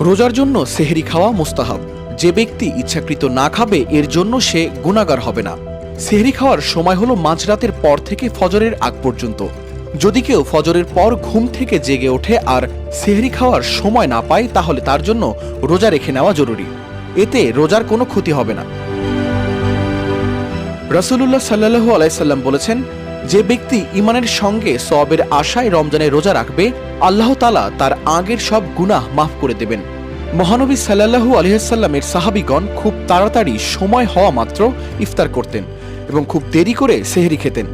রোজার জন্য সেহরি খাওয়া মুস্তাহাব। যে ব্যক্তি ইচ্ছাকৃত না খাবে, এর জন্য সে গুণাগার হবে না। সেহরি খাওয়ার সময় হলো মাঝরাতের পর থেকে ফজরের আগ পর্যন্ত। যদি কেউ ফজরের পর ঘুম থেকে জেগে ওঠে আর সেহরি খাওয়ার সময় না পায়, তাহলে তার জন্য রোজা রেখে নেওয়া জরুরি। এতে রোজার কোনো ক্ষতি হবে না। রসুল্লাহ সাল্লাহু আলাইসাল্লাম বলেছেন, যে ব্যক্তি ইমানের সঙ্গে সবের আশায় রমজানে রোজা রাখবে, আল্লাহ তালা তার আগের সব গুনাহ মাফ করে দেবেন। মহানবী সাল্লাহু আলহিহাল্লামের সাহাবিগণ খুব তাড়াতাড়ি সময় হওয়া মাত্র ইফতার করতেন এবং খুব দেরি করে সেহরি খেতেন।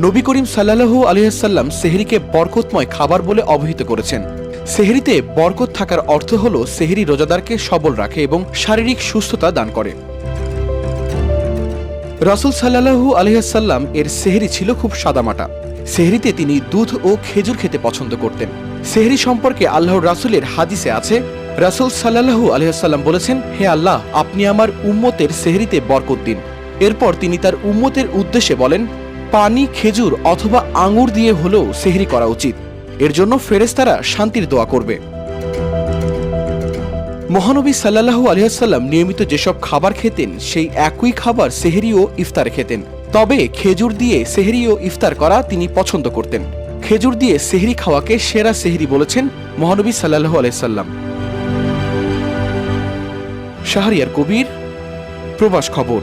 নবী করিম সাল্লাহু আলহিহাল্লাম সেহরিকে বরকতময় খাবার বলে অবহিত করেছেন। সেহরিতে বরকত থাকার অর্থ হল সেহরি রোজাদারকে সবল রাখে এবং শারীরিক সুস্থতা দান করে। রাসুল সাল্লাহু আলহাসাল্লাম এর সেহরি ছিল খুব সাদামাটা। সেহরিতে তিনি দুধ ও খেজুর খেতে পছন্দ করতেন। সেহরি সম্পর্কে আল্লাহর রাসুলের হাদিসে আছে রাসুল সাল্লাহু আলহাসাল্লাম বলেছেন, হে আল্লাহ, আপনি আমার উম্মতের সেহরিতে বরকত দিন। এরপর তিনি তার উম্মতের উদ্দেশ্যে বলেন, পানি, খেজুর অথবা আঙুর দিয়ে হলেও সেহরি করা উচিত। এর জন্য ফেরেস্তারা শান্তির দোয়া করবে। মহানবী সাল্লাহু আলিয়াল্লাম নিয়মিত যেসব খাবার খেতেন, সেই একই খাবার সেহরি ও ইফতার খেতেন। তবে খেজুর দিয়ে সেহরি ও ইফতার করা তিনি পছন্দ করতেন। খেজুর দিয়ে সেহরি খাওয়াকে সেরা সেহরি বলেছেন মহানবী সাল্লাহু আলাইসাল্লাম শাহরিয়ার কবির প্রবাস খবর।